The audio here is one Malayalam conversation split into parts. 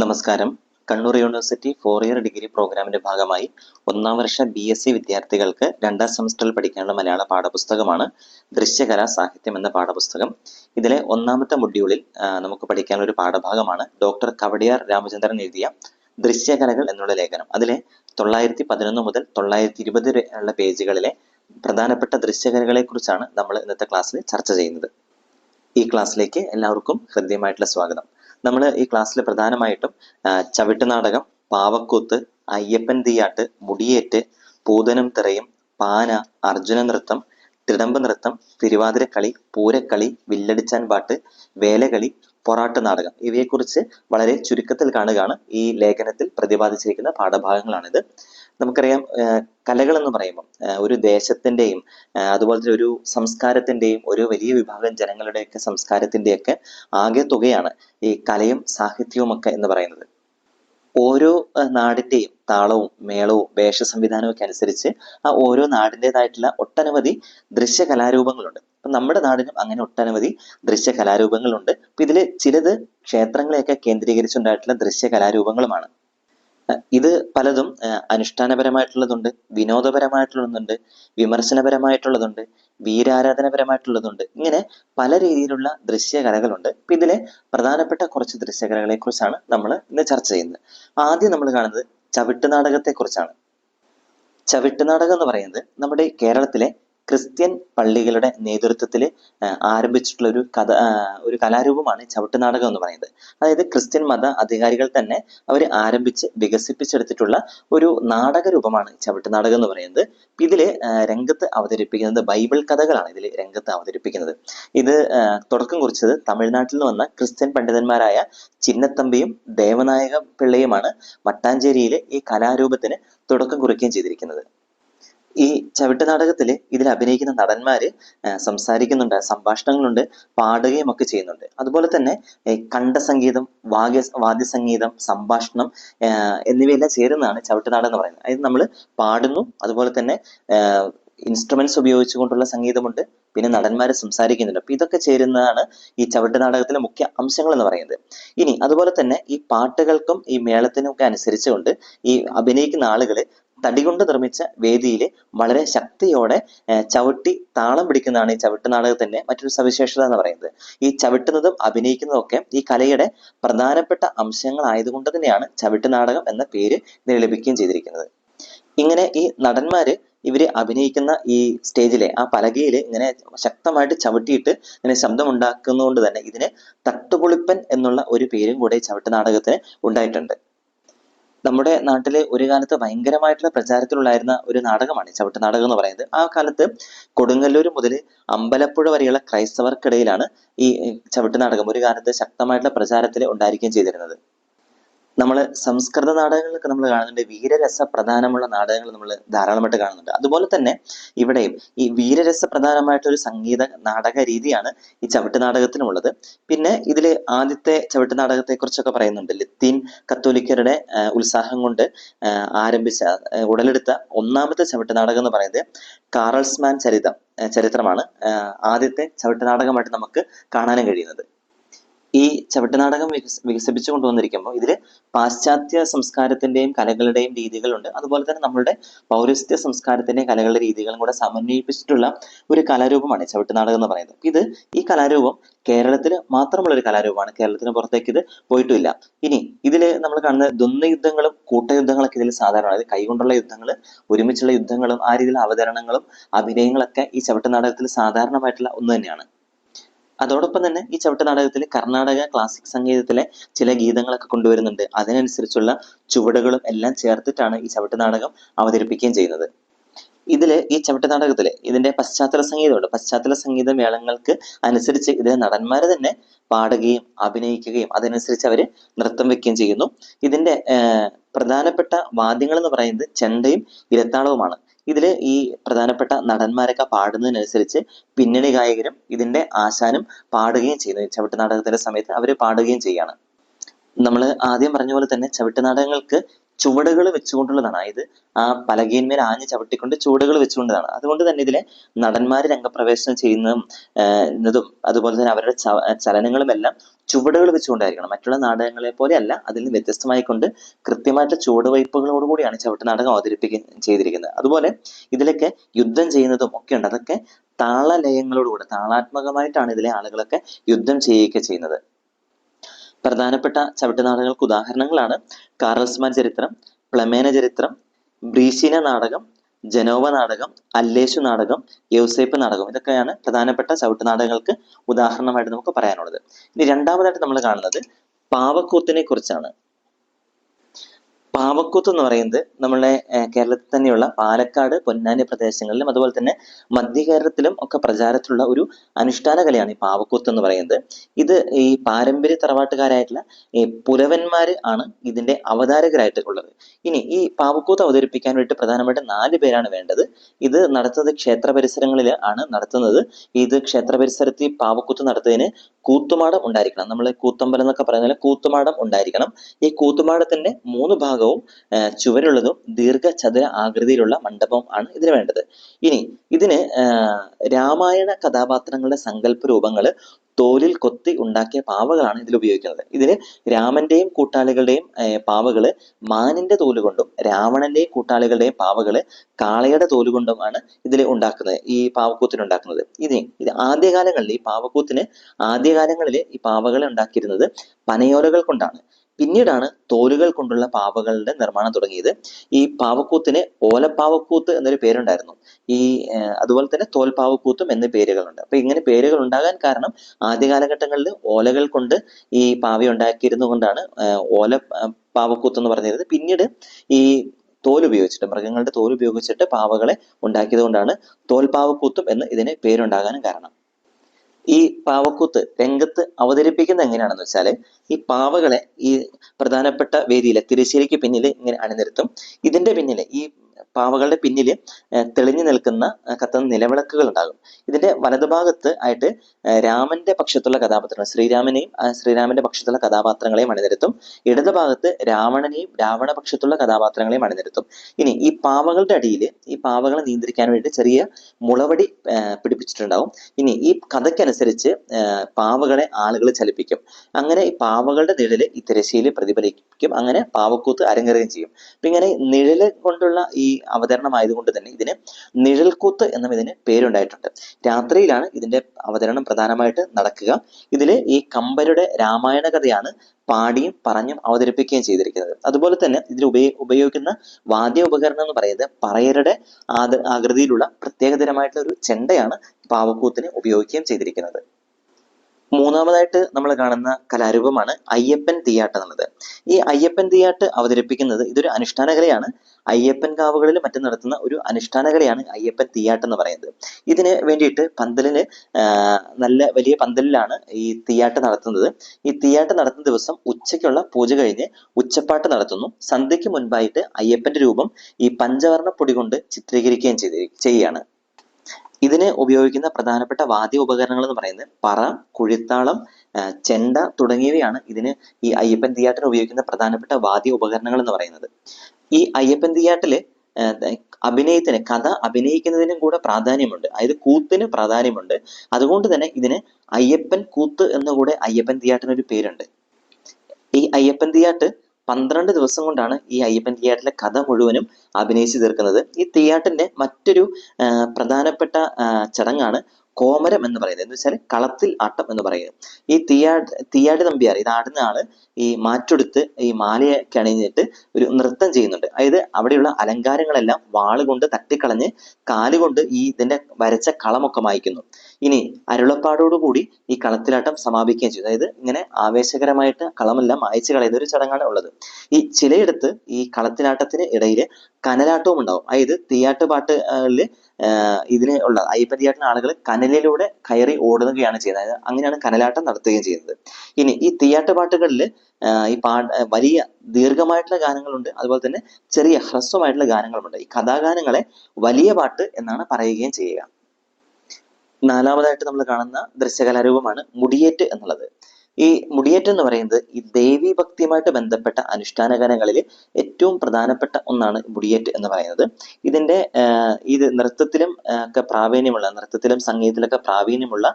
നമസ്കാരം. Kannur university four year degree പ്രോഗ്രാമിന്റെ ഭാഗമായി ഒന്നാം വർഷ ബി എസ് സി വിദ്യാർത്ഥികൾക്ക് രണ്ടാം സെമസ്റ്ററിൽ പഠിക്കാനുള്ള മലയാള പാഠപുസ്തകമാണ് ദൃശ്യകലാ സാഹിത്യം എന്ന പാഠപുസ്തകം. ഇതിലെ ഒന്നാമത്തെ മൊഡ്യൂളിൽ നമുക്ക് പഠിക്കാനുള്ള ഒരു പാഠഭാഗമാണ് ഡോക്ടർ കവടിയാർ രാമചന്ദ്രൻ എഴുതിയ ദൃശ്യകലകൾ എന്നുള്ള ലേഖനം. അതിലെ തൊള്ളായിരത്തി പതിനൊന്ന് മുതൽ തൊള്ളായിരത്തി ഇരുപത് ഉള്ള പേജുകളിലെ പ്രധാനപ്പെട്ട ദൃശ്യകലകളെ കുറിച്ചാണ് നമ്മൾ ഇന്നത്തെ ക്ലാസ്സിൽ ചർച്ച ചെയ്യുന്നത്. ഈ ക്ലാസ്സിലേക്ക് എല്ലാവർക്കും ഹൃദ്യമായിട്ടുള്ള സ്വാഗതം. നമ്മൾ ഈ ക്ലാസ്സിൽ പ്രധാനമായിട്ടും ചവിട്ട് ചവിട്ടുനാടകം പാവക്കൂത്ത് അയ്യപ്പൻ തീയാട്ട് മുടിയേറ്റ് പൂതനം തിറയും പാന അർജുന നൃത്തം തിടമ്പ് നൃത്തം തിരുവാതിരക്കളി പൂരക്കളി വില്ലടിച്ചാൻ പാട്ട് വേലകളി പൊറാട്ട് നാടകം. ഇവയെക്കുറിച്ച് വളരെ ചുരുക്കത്തിൽ കാണുകയാണ്. ഈ ലേഖനത്തിൽ പ്രതിപാദിച്ചിരിക്കുന്ന പാഠഭാഗങ്ങളാണിത്. നമുക്കറിയാം കലകൾ എന്ന് പറയുമ്പോൾ ഒരു ദേശത്തിന്റെയും ആഹ് അതുപോലെ തന്നെ ഒരു സംസ്കാരത്തിന്റെയും ഒരു വലിയ വിഭാഗം ജനങ്ങളുടെയൊക്കെ സംസ്കാരത്തിന്റെയൊക്കെ ആകെ തുകയാണ് ഈ കലയും സാഹിത്യവും ഒക്കെ എന്ന് പറയുന്നത്. ഓരോ നാടിന്റെയും താളവും മേളവും വേഷ സംവിധാനവും ഒക്കെ അനുസരിച്ച് ആ ഓരോ നാടിന്റെതായിട്ടുള്ള ഒട്ടനവധി ദൃശ്യ കലാരൂപങ്ങളുണ്ട് അപ്പൊ നമ്മുടെ നാടിനും അങ്ങനെ ഒട്ടനവധി ദൃശ്യ കലാരൂപങ്ങളുണ്ട്. അപ്പൊ ഇതിൽ ചിലത് ക്ഷേത്രങ്ങളെയൊക്കെ കേന്ദ്രീകരിച്ചുണ്ടായിട്ടുള്ള ദൃശ്യ കലാരൂപങ്ങളുമാണ്. ഇത് പലതും അനുഷ്ഠാനപരമായിട്ടുള്ളതുണ്ട് വിനോദപരമായിട്ടുള്ളതുണ്ട് വിമർശനപരമായിട്ടുള്ളതുണ്ട് വീരാരാധനപരമായിട്ടുള്ളതുണ്ട്. ഇങ്ങനെ പല രീതിയിലുള്ള ദൃശ്യകലകളുണ്ട് അപ്പൊ ഇതിലെ പ്രധാനപ്പെട്ട കുറച്ച് ദൃശ്യകലകളെ കുറിച്ചാണ് നമ്മൾ ഇന്ന് ചർച്ച ചെയ്യുന്നത്. ആദ്യം നമ്മൾ കാണുന്നത് ചവിട്ടുനാടകത്തെക്കുറിച്ചാണ് ചവിട്ടുനാടകം എന്ന് പറയുന്നത് നമ്മുടെ കേരളത്തിലെ ക്രിസ്ത്യൻ പള്ളികളുടെ നേതൃത്വത്തിൽ ആരംഭിച്ചിട്ടുള്ള ഒരു കഥ ഒരു കലാരൂപമാണ് ചവിട്ടുനാടകം എന്ന് പറയുന്നത്. അതായത് ക്രിസ്ത്യൻ മത അധികാരികൾ തന്നെ അവർ ആരംഭിച്ച് വികസിപ്പിച്ചെടുത്തിട്ടുള്ള ഒരു നാടക രൂപമാണ് ചവിട്ടുനാടകം എന്ന് പറയുന്നത്. ഇതിൽ രംഗത്ത് അവതരിപ്പിക്കുന്നത് ബൈബിൾ കഥകളാണ് ഇതിൽ രംഗത്ത് അവതരിപ്പിക്കുന്നത്. ഇത് തുടക്കം കുറിച്ചത് തമിഴ്നാട്ടിൽ നിന്ന് വന്ന ക്രിസ്ത്യൻ പണ്ഡിതന്മാരായ ചിന്നത്തമ്പിയും ദേവനായക പിള്ളയുമാണ് മട്ടാഞ്ചേരിയിലെ ഈ കലാരൂപത്തിന് തുടക്കം കുറിക്കുകയും ചെയ്തിരിക്കുന്നത്. ഈ ചവിട്ട് നാടകത്തിൽ ഇതിൽ അഭിനയിക്കുന്ന നടന്മാർ സംസാരിക്കുന്നുണ്ട് സംഭാഷണങ്ങളുണ്ട് പാടുകയും ഒക്കെ ചെയ്യുന്നുണ്ട്. അതുപോലെ തന്നെ കണ്ഠസംഗീതം വാദ്യ വാദ്യസംഗീതം സംഭാഷണം എന്നിവയെല്ലാം ചേരുന്നതാണ് ചവിട്ട് നാടകം എന്ന് പറയുന്നത്. അതായത് നമ്മൾ പാടുന്നു അതുപോലെ തന്നെ ഇൻസ്ട്രുമെന്റ്സ് ഉപയോഗിച്ചുകൊണ്ടുള്ള സംഗീതമുണ്ട് പിന്നെ നടന്മാർ സംസാരിക്കുന്നുണ്ട്. അപ്പൊ ഇതൊക്കെ ചേരുന്നതാണ് ഈ ചവിട്ട് നാടകത്തിലെ മുഖ്യ അംശങ്ങൾ എന്ന് പറയുന്നത്. ഇനി അതുപോലെ തന്നെ ഈ പാട്ടുകൾക്കും ഈ മേളത്തിനും ഒക്കെ അനുസരിച്ചുകൊണ്ട് ഈ അഭിനയിക്കുന്ന ആളുകൾ തടി കൊണ്ട് നിർമ്മിച്ച വേദിയിൽ വളരെ ശക്തിയോടെ ചവിട്ടി താളം പിടിക്കുന്നതാണ് ഈ ചവിട്ട് നാടകത്തിന്റെ മറ്റൊരു സവിശേഷത എന്ന് പറയുന്നത്. ഈ ചവിട്ടുന്നതും അഭിനയിക്കുന്നതും ഒക്കെ ഈ കലയുടെ പ്രധാനപ്പെട്ട അംശങ്ങളായതുകൊണ്ട് തന്നെയാണ് ചവിട്ട് നാടകം എന്ന പേര് ഇതിന് ലഭിക്കുകയും ചെയ്തിരിക്കുന്നത്. ഇങ്ങനെ ഈ നടന്മാര് ഇവർ അഭിനയിക്കുന്ന ഈ സ്റ്റേജിലെ ആ പലകയിൽ ഇങ്ങനെ ശക്തമായിട്ട് ചവിട്ടിയിട്ട് ഇങ്ങനെ ശബ്ദം ഉണ്ടാക്കുന്നതുകൊണ്ട് തന്നെ ഇതിന് തട്ടുപൊളിപ്പൻ എന്നുള്ള ഒരു പേരും കൂടെ ചവിട്ട് നാടകത്തിന് ഉണ്ടായിട്ടുണ്ട്. നമ്മുടെ നാട്ടിലെ ഒരു കാലത്ത് ഭയങ്കരമായിട്ടുള്ള പ്രചാരത്തിലുണ്ടായിരുന്ന ഒരു നാടകമാണ് ചവിട്ട് നാടകം എന്ന് പറയുന്നത്. ആ കാലത്ത് കൊടുങ്ങല്ലൂർ മുതൽ അമ്പലപ്പുഴ വരെയുള്ള ക്രൈസ്തവർക്കിടയിലാണ് ഈ ചവിട്ട് നാടകം ഒരു കാലത്ത് ശക്തമായിട്ടുള്ള പ്രചാരത്തിൽ ഉണ്ടായിരിക്കുകയും ചെയ്തിരുന്നത്. നമ്മൾ സംസ്കൃത നാടകങ്ങളൊക്കെ നമ്മൾ കാണുന്നുണ്ട്. വീരരസ പ്രധാനമുള്ള നാടകങ്ങൾ നമ്മൾ ധാരാളമായിട്ട് കാണുന്നുണ്ട്. അതുപോലെ തന്നെ ഇവിടെയും ഈ വീരരസ പ്രധാനമായിട്ടൊരു സംഗീത നാടക രീതിയാണ് ഈ ചവിട്ട് നാടകത്തിനുള്ളത്. പിന്നെ ഇതിൽ ആദ്യത്തെ ചവിട്ട് നാടകത്തെ കുറിച്ചൊക്കെ പറയുന്നുണ്ട്. ലത്തീൻ കത്തോലിക്കരുടെ ഉത്സാഹം കൊണ്ട് ആരംഭിച്ച ഉടലെടുത്ത ഒന്നാമത്തെ ചവിട്ട് നാടകം എന്ന് പറയുന്നത് കാറൽസ്മാൻ ചരിതം ചരിത്രമാണ്. ആദ്യത്തെ ചവിട്ട് നാടകമായിട്ട് നമുക്ക് കാണാനും കഴിയുന്നത്. ഈ ചവിട്ടുനാടകം വികസ വികസിപ്പിച്ചു കൊണ്ടുവന്നിരിക്കുമ്പോൾ ഇതിൽ പാശ്ചാത്യ സംസ്കാരത്തിന്റെയും കലകളുടെയും രീതികളുണ്ട്. അതുപോലെ തന്നെ നമ്മളുടെ പൗരസ്ത്യ സംസ്കാരത്തിന്റെയും കലകളുടെ രീതികളും കൂടെ സമന്വയിപ്പിച്ചിട്ടുള്ള ഒരു കലാരൂപമാണ് ചവിട്ടുനാടകം എന്ന് പറയുന്നത്. ഇത് ഈ കലാരൂപം കേരളത്തിൽ മാത്രമുള്ള ഒരു കലാരൂപമാണ്. കേരളത്തിന് പുറത്തേക്ക് ഇത് പോയിട്ടുമില്ല ഇനി ഇതിൽ നമ്മൾ കാണുന്ന ദ്വന്ദ്യുദ്ധങ്ങളും കൂട്ടയുദ്ധങ്ങളൊക്കെ ഇതിൽ സാധാരണമാണ്. ഇത് കൈകൊണ്ടുള്ള യുദ്ധങ്ങൾ ഒരുമിച്ചുള്ള യുദ്ധങ്ങളും ആ രീതിയിലുള്ള അവതരണങ്ങളും അഭിനയങ്ങളൊക്കെ ഈ ചവിട്ടുനാടകത്തിൽ സാധാരണമായിട്ടുള്ള ഒന്ന് തന്നെയാണ്. അതോടൊപ്പം തന്നെ ഈ ചവിട്ട് നാടകത്തിൽ കർണാടക ക്ലാസിക് സംഗീതത്തിലെ ചില ഗീതങ്ങളൊക്കെ കൊണ്ടുവരുന്നുണ്ട്. അതിനനുസരിച്ചുള്ള ചുവടുകളും എല്ലാം ചേർത്തിട്ടാണ് ഈ ചവിട്ട് നാടകം അവതരിപ്പിക്കുകയും ചെയ്യുന്നത്. ഇതിൽ ഈ ചവിട്ട് നാടകത്തിൽ ഇതിന്റെ പശ്ചാത്തല സംഗീതമുണ്ട്. പശ്ചാത്തല സംഗീത മേളങ്ങൾക്ക് അനുസരിച്ച് ഇതിലെ നടന്മാര് തന്നെ പാടുകയും അഭിനയിക്കുകയും അതിനനുസരിച്ച് അവർ നൃത്തം വെക്കുകയും ചെയ്യുന്നു. ഇതിന്റെ പ്രധാനപ്പെട്ട വാദ്യങ്ങൾ എന്ന് പറയുന്നത് ചെണ്ടയും ഇരത്താളവുമാണ്. ഇതിൽ ഈ പ്രധാനപ്പെട്ട നടന്മാരൊക്കെ പാടുന്നതിനനുസരിച്ച് പിന്നണി ഗായകരും ഇതിന്റെ ആശാനും പാടുകയും ചെയ്യുന്നു. ചവിട്ട് നാടകത്തിന്റെ സമയത്ത് അവർ പാടുകയും ചെയ്യാണ്. നമ്മൾ ആദ്യം പറഞ്ഞ പോലെ തന്നെ ചവിട്ട് നാടകങ്ങൾക്ക് ചുവടുകൾ വെച്ചുകൊണ്ടുള്ളതാണ്. അതായത് ആ പലകയിന്മേൽ ആഞ്ഞ് ചവിട്ടിക്കൊണ്ട് ചുവടുകൾ വെച്ചുകൊണ്ടതാണ്. അതുകൊണ്ട് തന്നെ ഇതിലെ നടന്മാർ രംഗപ്രവേശനം ചെയ്യുന്നതും എന്നതും അതുപോലെ തന്നെ അവരുടെ ചലനങ്ങളും എല്ലാം ചുവടുകൾ വെച്ചുകൊണ്ടായിരിക്കണം. മറ്റുള്ള നാടകങ്ങളെ പോലെ അല്ല അതിൽ നിന്ന് വ്യത്യസ്തമായിക്കൊണ്ട് കൃത്യമായിട്ട് ചുവടുവയ്പ്പുകളോടുകൂടിയാണ് ചവിട്ട് നാടകം അവതരിപ്പിക്കുക ചെയ്തിരിക്കുന്നത്. അതുപോലെ ഇതിലൊക്കെ യുദ്ധം ചെയ്യുന്നതും ഒക്കെ ഉണ്ട്. അതൊക്കെ താളലയങ്ങളോടുകൂടെ താളാത്മകമായിട്ടാണ് ഇതിലെ ആളുകളൊക്കെ യുദ്ധം ചെയ്യുകയൊക്കെ ചെയ്യുന്നത്. പ്രധാനപ്പെട്ട ചവിട്ടുനാടകങ്ങൾക്ക് ഉദാഹരണങ്ങളാണ് കാറൽസ്മാൻ ചരിത്രം പ്ലമേന ചരിത്രം ബ്രീശീന നാടകം ജനോവ നാടകം അല്ലേശു നാടകം യൗസേപ്പ് നാടകം. ഇതൊക്കെയാണ് പ്രധാനപ്പെട്ട ചവിട്ടുനാടകങ്ങൾക്ക് ഉദാഹരണമായിട്ട് നമുക്ക് പറയാനുള്ളത്. ഇനി രണ്ടാമതായിട്ട് നമ്മൾ കാണുന്നത് പാവക്കൂത്തിനെ കുറിച്ചാണ്. പാവക്കൂത്ത് എന്ന് പറയുന്നത് നമ്മളെ കേരളത്തിൽ തന്നെയുള്ള പാലക്കാട് പൊന്നാനി പ്രദേശങ്ങളിലും അതുപോലെ തന്നെ മധ്യ കേരളത്തിലും ഒക്കെ പ്രചാരത്തിലുള്ള ഒരു അനുഷ്ഠാന കലയാണ് ഈ പാവക്കൂത്ത് എന്ന് പറയുന്നത്. ഇത് ഈ പാരമ്പര്യ തറവാട്ടുകാരായിട്ടുള്ള ഈ പുലവന്മാർ ആണ് ഇതിന്റെ അവതാരകരായിട്ട് ഉള്ളത് ഇനി ഈ പാവക്കൂത്ത് അവതരിപ്പിക്കാൻ വേണ്ടി പ്രധാനമായിട്ട് നാല് പേരാണ് വേണ്ടത്. ഇത് നടത്തുന്നത് ക്ഷേത്ര പരിസരങ്ങളിൽ ആണ് നടത്തുന്നത്. ഇത് ക്ഷേത്ര പരിസരത്ത് ഈ പാവക്കൂത്ത് നടത്തുന്നതിന് കൂത്തുമാടം ഉണ്ടായിരിക്കണം. നമ്മൾ കൂത്തമ്പലം എന്നൊക്കെ പറയുന്ന കൂത്തുമാടം ഉണ്ടായിരിക്കണം. ഈ കൂത്തുമാടത്തിന്റെ മൂന്ന് ഭാഗവും ചുവരുള്ളതും ദീർഘചതുര ആകൃതിയിലുള്ള മണ്ഡപം ആണ് ഇതിന് വേണ്ടത്. ഇനി ഇതിന് രാമായണ കഥാപാത്രങ്ങളുടെ സങ്കല്പ രൂപങ്ങൾ തോലിൽ കൊത്തി ഉണ്ടാക്കിയ പാവകളാണ് ഇതിൽ ഉപയോഗിക്കുന്നത്. ഇതിന് രാമന്റെയും കൂട്ടാളികളുടെയും പാവകൾ മാനിന്റെ തോൽ കൊണ്ടും രാവണന്റെയും കൂട്ടാളികളുടെയും പാവകൾ കാളയുടെ തോൽ കൊണ്ടുമാണ് ഇതിൽ ഉണ്ടാക്കുന്നത് ഈ പാവക്കൂത്തിന് ഉണ്ടാക്കുന്നത്. ഇനി ഇത് ആദ്യകാലങ്ങളിൽ ഈ പാവക്കൂത്തിന് ആദ്യകാലങ്ങളിൽ ഈ പാവകളെ ഉണ്ടാക്കിയിരുന്നത് പനയോലകൾ കൊണ്ടാണ്. പിന്നീടാണ് തോലുകൾ കൊണ്ടുള്ള പാവകളുടെ നിർമ്മാണം തുടങ്ങിയത്. ഈ പാവക്കൂത്തിന് ഓലപ്പാവക്കൂത്ത് എന്നൊരു പേരുണ്ടായിരുന്നു. ഈ അതുപോലെ തന്നെ തോൽപ്പാവക്കൂത്തും എന്ന പേരുകളുണ്ട്. അപ്പൊ ഇങ്ങനെ പേരുകൾ ഉണ്ടാകാൻ കാരണം ആദ്യ കാലഘട്ടങ്ങളിൽ ഓലകൾ കൊണ്ട് ഈ പാവ ഉണ്ടാക്കിയിരുന്നു കൊണ്ടാണ് ഓല പാവക്കൂത്ത് എന്ന് പറഞ്ഞിരുന്നത്. പിന്നീട് ഈ തോൽ ഉപയോഗിച്ചിട്ട് മൃഗങ്ങളുടെ തോൽ ഉപയോഗിച്ചിട്ട് പാവകളെ ഉണ്ടാക്കിയത് കൊണ്ടാണ് തോൽപ്പാവക്കൂത്തും എന്ന് ഇതിന് പേരുണ്ടാകാനും കാരണം. ഈ പാവക്കൂത്ത് രംഗത്ത് അവതരിപ്പിക്കുന്നത് എങ്ങനെയാണെന്ന് വെച്ചാൽ ഈ പാവകളെ ഈ പ്രധാനപ്പെട്ട വേദിയിലെ തിരശ്ശേരിക്ക് പിന്നിൽ ഇങ്ങനെ അണിനിരത്തും. ഇതിന്റെ പിന്നിൽ ഈ പാവകളുടെ പിന്നിൽ തെളിഞ്ഞു നിൽക്കുന്ന കത്തുന്ന നിലവിളക്കുകൾ ഉണ്ടാകും ഇതിന്റെ വലതുഭാഗത്ത് ആയിട്ട് രാമന്റെ പക്ഷത്തുള്ള കഥാപാത്രങ്ങൾ ശ്രീരാമനെയും ശ്രീരാമന്റെ പക്ഷത്തുള്ള കഥാപാത്രങ്ങളെയും അണിനിരത്തും. ഇടതുഭാഗത്ത് രാവണനെയും രാവണ പക്ഷത്തുള്ള കഥാപാത്രങ്ങളെയും അണിനിരത്തും. ഇനി ഈ പാവകളുടെ അടിയിൽ ഈ പാവകളെ നിയന്ത്രിക്കാൻ വേണ്ടി ചെറിയ മുളവടി. പിടിപ്പിച്ചിട്ടുണ്ടാവും. ഇനി ഈ കഥയ്ക്കനുസരിച്ച് പാവകളെ ആളുകൾ ചലിപ്പിക്കും. അങ്ങനെ ഈ പാവകളുടെ നിഴൽ ഈ തിരശ്ശീൽ പ്രതിഫലിക്കും. അങ്ങനെ പാവക്കൂത്ത് അരങ്ങേറുകയും ചെയ്യും. അപ്പൊ ഇങ്ങനെ നിഴൽ കൊണ്ടുള്ള ഈ അവതരണം ആയതുകൊണ്ട് തന്നെ ഇതിന് നിഴൽക്കൂത്ത് എന്നും ഇതിന് പേരുണ്ടായിട്ടുണ്ട്. രാത്രിയിലാണ് ഇതിന്റെ അവതരണം പ്രധാനമായിട്ട് നടക്കുക. ഇതിൽ ഈ കമ്പരുടെ രാമായണ കഥയാണ് പാടിയും പറഞ്ഞും അവതരിപ്പിക്കുകയും ചെയ്തിരിക്കുന്നത്. അതുപോലെ തന്നെ ഇതിൽ ഉപയോ ഉപയോഗിക്കുന്ന വാദ്യ ഉപകരണം എന്ന് പറയുന്നത് പറയരുടെ ആകൃതിയിലുള്ള പ്രത്യേകതരമായിട്ടുള്ള ഒരു ചെണ്ടയാണ് പാവക്കൂത്തിന് ഉപയോഗിക്കുകയും ചെയ്തിരിക്കുന്നത്. മൂന്നാമതായിട്ട് നമ്മൾ കാണുന്ന കലാരൂപമാണ് അയ്യപ്പൻ തീയാട്ട് എന്നുള്ളത്. ഈ അയ്യപ്പൻ തീയാട്ട് അവതരിപ്പിക്കുന്നത് ഇതൊരു അനുഷ്ഠാന കലയാണ് അയ്യപ്പൻ കാവുകളിൽ മറ്റും നടത്തുന്ന ഒരു അനുഷ്ഠാന കലയാണ് അയ്യപ്പൻ തീയാട്ട് എന്ന് പറയുന്നത്. ഇതിന് വേണ്ടിയിട്ട് പന്തലിന് നല്ല വലിയ പന്തലിലാണ് ഈ തീയാട്ട് നടത്തുന്നത്. ഈ തീയാട്ട് നടത്തുന്ന ദിവസം ഉച്ചയ്ക്കുള്ള പൂജ കഴിഞ്ഞ് ഉച്ചപ്പാട്ട് നടത്തുന്നു. സന്ധ്യയ്ക്ക് മുൻപായിട്ട് അയ്യപ്പന്റെ രൂപം ഈ പഞ്ചവർണ പൊടി കൊണ്ട് ചിത്രീകരിക്കുകയും ചെയ്യുകയാണ്. ഇതിന് ഉപയോഗിക്കുന്ന പ്രധാനപ്പെട്ട വാദ്യ ഉപകരണങ്ങൾ എന്ന് പറയുന്നത് പറ കുഴിത്താളം ചെണ്ട തുടങ്ങിയവയാണ് ഇതിന് ഈ അയ്യപ്പൻ തീയാട്ടിന് ഉപയോഗിക്കുന്ന പ്രധാനപ്പെട്ട വാദ്യ ഉപകരണങ്ങൾ എന്ന് പറയുന്നത്. ഈ അയ്യപ്പൻ തീയാട്ടിൽ അഭിനയത്തിന് കഥ അഭിനയിക്കുന്നതിനും കൂടെ പ്രാധാന്യമുണ്ട്. അതായത് കൂത്തിന് പ്രാധാന്യമുണ്ട്. അതുകൊണ്ട് തന്നെ ഇതിന് അയ്യപ്പൻ കൂത്ത് എന്നുകൂടെ അയ്യപ്പൻ തീയാട്ടിന് ഒരു പേരുണ്ട്. ഈ അയ്യപ്പൻ തീയാട്ട് പന്ത്രണ്ട് ദിവസം കൊണ്ടാണ് ഈ അയ്യപ്പൻ തീയാട്ടിലെ കഥ മുഴുവനും അഭിനയിച്ചു തീർക്കുന്നത്. ഈ തീയാട്ടിന്റെ മറ്റൊരു പ്രധാനപ്പെട്ട ചടങ്ങാണ് കോമരം എന്ന് പറയുന്നത്. എന്ന് വെച്ചാൽ കളത്തിൽ ആട്ടം എന്ന് പറയുന്നത്. ഈ തീയാട് തീയാടി നമ്പ്യാർ ഇത് ആടുന്ന ആൾ ഈ മാറ്റെടുത്ത് ഈ മാലയൊക്കെ അണിഞ്ഞിട്ട് ഒരു നൃത്തം ചെയ്യുന്നുണ്ട്. അതായത് അവിടെയുള്ള അലങ്കാരങ്ങളെല്ലാം വാളുകൊണ്ട് തട്ടിക്കളഞ്ഞ് കാലുകൊണ്ട് ഈ ഇതിന്റെ വരച്ച കളമൊക്കെ മായ്ക്കുന്നു. ഇനി അരുളപ്പാടോടുകൂടി ഈ കളത്തിലാട്ടം സമാപിക്കുകയും ചെയ്തു. അതായത് ഇങ്ങനെ ആവേശകരമായിട്ട് കളമെല്ലാം മായച്ചു കളയുന്ന ഒരു ചടങ്ങാണ് ഉള്ളത്. ഈ ചിലയിടത്ത് ഈ കളത്തിലാട്ടത്തിന് ഇടയിൽ കനലാട്ടവും ഉണ്ടാവും. അതായത് തീയാട്ട് പാട്ടുകളിൽ ഇതിന് ഉള്ള അയ്യപ്പൻ തീയാട്ടിന് ആളുകൾ കനലിലൂടെ കയറി ഓടുകയാണ് ചെയ്യുന്നത്. അതായത് അങ്ങനെയാണ് കനലാട്ടം നടത്തുകയും ചെയ്യുന്നത്. ഇനി ഈ തീയാട്ട് പാട്ടുകളിൽ ഈ പാ വലിയ ദീർഘമായിട്ടുള്ള ഗാനങ്ങളുണ്ട്. അതുപോലെ തന്നെ ചെറിയ ഹ്രസ്വമായിട്ടുള്ള ഗാനങ്ങളുമുണ്ട്. ഈ കഥാഗാനങ്ങളെ വലിയ പാട്ട് എന്നാണ് പറയുകയും ചെയ്യുക. നാലാമതായിട്ട് നമ്മൾ കാണുന്ന ദൃശ്യകലാരൂപമാണ് മുടിയേറ്റ് എന്നുള്ളത്. ഈ മുടിയേറ്റം എന്ന് പറയുന്നത് ഈ ദേവി ഭക്തിയുമായിട്ട് ബന്ധപ്പെട്ട അനുഷ്ഠാന ഗാനങ്ങളിൽ ഏറ്റവും പ്രധാനപ്പെട്ട ഒന്നാണ് മുടിയേറ്റ് എന്ന് പറയുന്നത്. ഇതിന്റെ ഇത് നൃത്തത്തിലും ഒക്കെ പ്രാവീണ്യമുള്ള നൃത്തത്തിലും സംഗീതത്തിലൊക്കെ പ്രാവീണ്യമുള്ള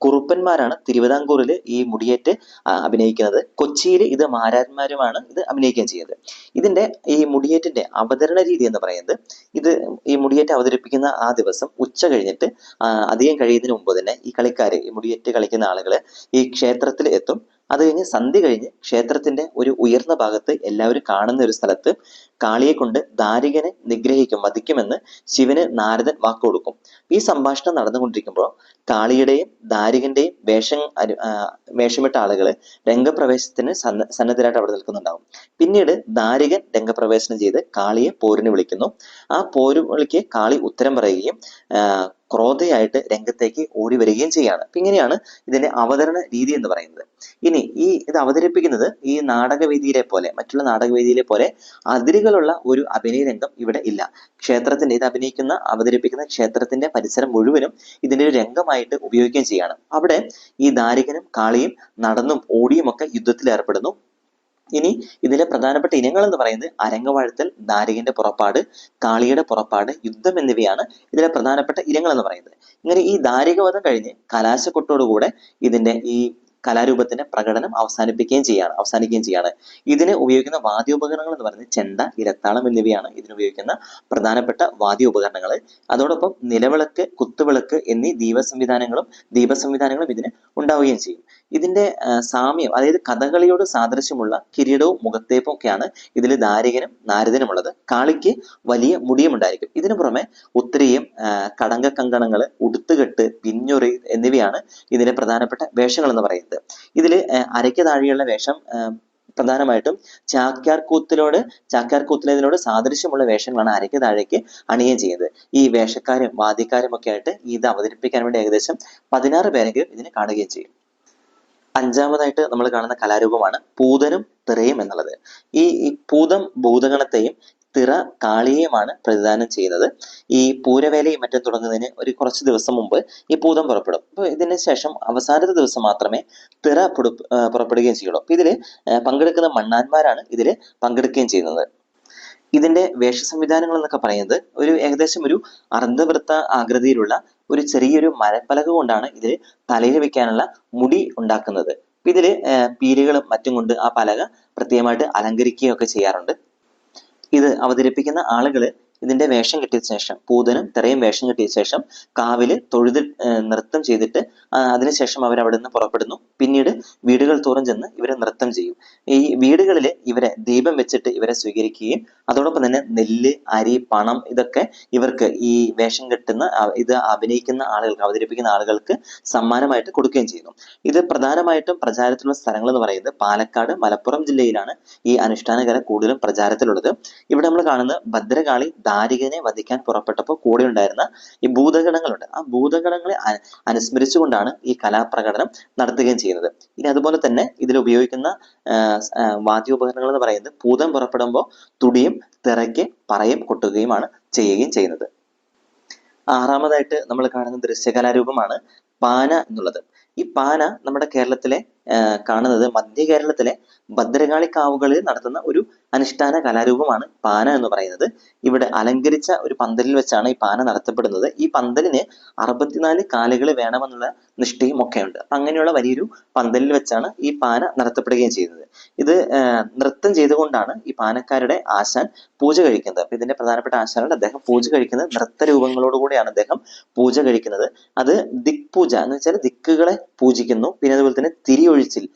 കുറുപ്പന്മാരാണ് തിരുവിതാംകൂറിൽ ഈ മുടിയേറ്റ് അഭിനയിക്കുന്നത്. കൊച്ചിയിൽ ഇത് മാരാന്മാരുമാണ് ഇത് അഭിനയിക്കുകയും ചെയ്യുന്നത്. ഇതിന്റെ ഈ മുടിയേറ്റിന്റെ അവതരണ രീതി എന്ന് പറയുന്നത് ഇത് ഈ മുടിയേറ്റ് അവതരിപ്പിക്കുന്ന ആ ദിവസം ഉച്ച കഴിഞ്ഞിട്ട് അധികം കഴിയുന്നതിന് മുമ്പ് തന്നെ ഈ കളിക്കാർ ഈ മുടിയേറ്റ് കളിക്കുന്ന ആളുകൾ ഈ ക്ഷേത്രത്തിൽ എത്തും. അത് കഴിഞ്ഞ് സന്ധ്യ കഴിഞ്ഞ് ക്ഷേത്രത്തിന്റെ ഒരു ഉയർന്ന ഭാഗത്ത് എല്ലാവരും കാണുന്ന ഒരു സ്ഥലത്ത് കാളിയെ കൊണ്ട് ദാരികനെ നിഗ്രഹിക്കും വധിക്കുമെന്ന് ശിവന് നാരദൻ വാക്ക് കൊടുക്കും. ഈ സംഭാഷണം നടന്നുകൊണ്ടിരിക്കുമ്പോൾ കാളിയുടെയും ദാരികന്റെയും വേഷം വേഷമിട്ട ആളുകൾ രംഗപ്രവേശത്തിന് സന്ന സന്നദ്ധരായിട്ട് അവിടെ നിൽക്കുന്നുണ്ടാവും. പിന്നീട് ദാരികൻ രംഗപ്രവേശനം ചെയ്ത് കാളിയെ പോരിന് വിളിക്കുന്നു. ആ പോര് വിളിക്ക് കാളി ഉത്തരം പറയുകയും ക്രോധയായിട്ട് രംഗത്തേക്ക് ഓടി വരികയും ചെയ്യാണ്. അപ്പൊ ഇങ്ങനെയാണ് ഇതിന്റെ അവതരണ രീതി എന്ന് പറയുന്നത്. ഇനി ഈ ഇത് അവതരിപ്പിക്കുന്നത് ഈ നാടകവേദിയിലെ പോലെ മറ്റുള്ള നാടകവേദിയിലെ പോലെ അതിരുകളുള്ള ഒരു അഭിനയ രംഗം ഇവിടെ ഇല്ല. ക്ഷേത്രത്തിന്റെ ഇത് അഭിനയിക്കുന്ന അവതരിപ്പിക്കുന്ന ക്ഷേത്രത്തിന്റെ പരിസരം മുഴുവനും ഇതിന്റെ ഒരു രംഗമായിട്ട് ഉപയോഗിക്കുകയും ചെയ്യാണ്. അവിടെ ഈ ദാരികനും കാളിയും നടന്നും ഓടിയും ഒക്കെ യുദ്ധത്തിൽ ഏർപ്പെടുന്നു. ഇനി ഇതിലെ പ്രധാനപ്പെട്ട ഇനങ്ങൾ എന്ന് പറയുന്നത് അരങ്ങവാഴ്ത്തൽ ദാരികന്റെ പുറപ്പാട് കാളിയുടെ പുറപ്പാട് യുദ്ധം എന്നിവയാണ് ഇതിലെ പ്രധാനപ്പെട്ട ഇനങ്ങൾ എന്ന് പറയുന്നത്. ഇങ്ങനെ ഈ ദാരികവധം കഴിഞ്ഞ് കലാശക്കൊട്ടോടുകൂടെ ഇതിന്റെ ഈ കലാരൂപത്തിന്റെ പ്രകടനം അവസാനിപ്പിക്കുകയും ചെയ്യാണ് അവസാനിക്കുകയും ചെയ്യാണ്. ഇതിന് ഉപയോഗിക്കുന്ന വാദ്യോപകരണങ്ങൾ എന്ന് പറയുന്നത് ചെണ്ട ഇരത്താളം എന്നിവയാണ് ഇതിന് ഉപയോഗിക്കുന്ന പ്രധാനപ്പെട്ട വാദ്യോപകരണങ്ങൾ. അതോടൊപ്പം നിലവിളക്ക് കുത്തുവിളക്ക് എന്നീ ദീപ സംവിധാനങ്ങളും ദീപ സംവിധാനങ്ങളും ഇതിന് ഉണ്ടാവുകയും ചെയ്യും. ഇതിന്റെ സാമ്യം അതായത് കഥകളിയോട് സാദൃശ്യമുള്ള കിരീടവും മുഖത്തേപ്പും ഒക്കെയാണ് ഇതിൽ ദാരികനും നാരദനുമുള്ളത്. കാളിക്ക് വലിയ മുടിയും ഉണ്ടായിരിക്കും ഇതിനു പുറമെ ഉത്തരീയം കടങ്ക കങ്കണങ്ങൾ ഉടുത്തുകെട്ട് പിഞ്ഞുറി എന്നിവയാണ് ഇതിലെ പ്രധാനപ്പെട്ട വേഷങ്ങൾ എന്ന് പറയുന്നത്. ഇതിൽ അരയ്ക്ക് താഴെയുള്ള വേഷം പ്രധാനമായിട്ടും ചാക്യാർ കൂത്തിനോട് ചാക്യാർ കൂത്തിനോട് സാദൃശ്യമുള്ള വേഷങ്ങളാണ് അരയ്ക്ക് താഴേക്ക് അണിയുകയും ചെയ്യുന്നത്. ഈ വേഷക്കാരും വാദ്യക്കാരും ഒക്കെ ആയിട്ട് ഇത് അവതരിപ്പിക്കാൻ വേണ്ടി ഏകദേശം പതിനാറ് പേരെങ്കിലും ഇതിനെ കാണുകയും ചെയ്യും. അഞ്ചാമതായിട്ട് നമ്മൾ കാണുന്ന കലാരൂപമാണ് പൂതനും തിറയും എന്നുള്ളത്. ഈ പൂതം ഭൂതഗണത്തെയും തിറ കാളിയെയുമാണ് പ്രതിദാനം ചെയ്യുന്നത്. ഈ പൂരവേലയും മറ്റും തുടങ്ങുന്നതിന് ഒരു കുറച്ച് ദിവസം മുമ്പ് ഈ പൂതം പുറപ്പെടും. അപ്പോൾ ഇതിന് ശേഷം അവസാനത്തെ ദിവസം മാത്രമേ തിറ പുറപ്പെടുകയും ചെയ്യുള്ളൂ. അപ്പോൾ ഇതിൽ ആ, പങ്കെടുക്കുന്ന മണ്ണാന്മാരാണ് ഇതിൽ പങ്കെടുക്കുകയും ചെയ്യുന്നത്. ഇതിന്റെ വേഷ സംവിധാനങ്ങൾ എന്നൊക്കെ പറയുന്നത് ഒരു ഏകദേശം ഒരു അർദ്ധവൃത്ത ആകൃതിയിലുള്ള ഒരു ചെറിയൊരു മരപ്പലക കൊണ്ടാണ് ഇതിൽ തലയിൽ വെക്കാനുള്ള മുടി ഉണ്ടാക്കുന്നത്. ഇതിൽ പീലികളും മറ്റും കൊണ്ട് ആ പലക പ്രത്യേകമായിട്ട് അലങ്കരിക്കുകയൊക്കെ ചെയ്യാറുണ്ട്. ഇത് അവതരിപ്പിക്കുന്ന ആളുകൾ ഇതിന്റെ വേഷം കെട്ടിയ ശേഷം പൂതനും തിറയും വേഷം കെട്ടിയ ശേഷം കാവിൽ തൊഴുതിൽ നൃത്തം ചെയ്തിട്ട് അതിനുശേഷം അവർ അവിടെ നിന്ന് പുറപ്പെടുന്നു. പിന്നീട് വീടുകൾ തോറും ചെന്ന് ഇവരെ നൃത്തം ചെയ്യും. ഈ വീടുകളിൽ ഇവരെ ദീപം വെച്ചിട്ട് ഇവരെ സ്വീകരിക്കുകയും അതോടൊപ്പം തന്നെ നെല്ല് അരി പണം ഇതൊക്കെ ഇവർക്ക് ഈ വേഷം കെട്ടുന്ന ഇത് അഭിനയിക്കുന്ന ആളുകൾക്ക് അവതരിപ്പിക്കുന്ന ആളുകൾക്ക് സമ്മാനമായിട്ട് കൊടുക്കുകയും ചെയ്യുന്നു. ഇത് പ്രധാനമായിട്ടും പ്രചാരത്തിലുള്ള സ്ഥലങ്ങൾ എന്ന് പറയുന്നത് പാലക്കാട് മലപ്പുറം ജില്ലയിലാണ് ഈ അനുഷ്ഠാന കല കൂടുതലും പ്രചാരത്തിലുള്ളത്. ഇവിടെ നമ്മൾ കാണുന്നത് ഭദ്രകാളി ദാരികനെ വധിക്കാൻ പുറപ്പെട്ടപ്പോൾ കൂടെ ഉണ്ടായിരുന്ന ഈ ഭൂതഗണങ്ങളുണ്ട്. ആ ഭൂതഗണങ്ങളെ അനുസ്മരിച്ചുകൊണ്ടാണ് ഈ കലാപ്രകടനം നടത്തുകയും ചെയ്യുന്നത്. ഇനി അതുപോലെ തന്നെ ഇതിൽ ഉപയോഗിക്കുന്ന വാദ്യോപകരണങ്ങൾ എന്ന് പറയുന്നത് ഭൂതം പുറപ്പെടുമ്പോൾ തുടിയും തിറയ്ക്ക് പറയും കൊട്ടുകയുമാണ് ചെയ്യുകയും ചെയ്യുന്നത്. ആറാമതായിട്ട് നമ്മൾ കാണുന്ന ദൃശ്യകലാരൂപമാണ് പാന എന്നുള്ളത്. ഈ പാന നമ്മുടെ കേരളത്തിലെ കാണുന്നത് മധ്യ കേരളത്തിലെ ഭദ്രകാളി കാവുകളിൽ നടത്തുന്ന ഒരു അനുഷ്ഠാന കലാരൂപമാണ് പാന എന്ന് പറയുന്നത്. ഇവിടെ അലങ്കരിച്ച ഒരു പന്തലിൽ വെച്ചാണ് ഈ പാന നടത്തപ്പെടുന്നത്. ഈ പന്തലിന് അറുപത്തിനാല് കാലുകൾ വേണമെന്നുള്ള നിഷ്ഠയും ഒക്കെ ഉണ്ട് അങ്ങനെയുള്ള വലിയൊരു പന്തലിൽ വെച്ചാണ് ഈ പാന നടത്തപ്പെടുകയും ചെയ്യുന്നത്. ഇത് നൃത്തം ചെയ്തുകൊണ്ടാണ് ഈ പാനക്കാരുടെ ആശാൻ പൂജ കഴിക്കുന്നത്. അപ്പൊ ഇതിന്റെ പ്രധാനപ്പെട്ട ആശാനുണ്ട് അദ്ദേഹം പൂജ കഴിക്കുന്നത്. നൃത്ത രൂപങ്ങളോടുകൂടിയാണ് അദ്ദേഹം പൂജ കഴിക്കുന്നത്. അത് ദിക് പൂജ എന്ന് വെച്ചാൽ ദിക്കുകളെ പൂജിക്കുന്നു. പിന്നെ അതുപോലെ തന്നെ തിരിയൊഴിച്ചിൽ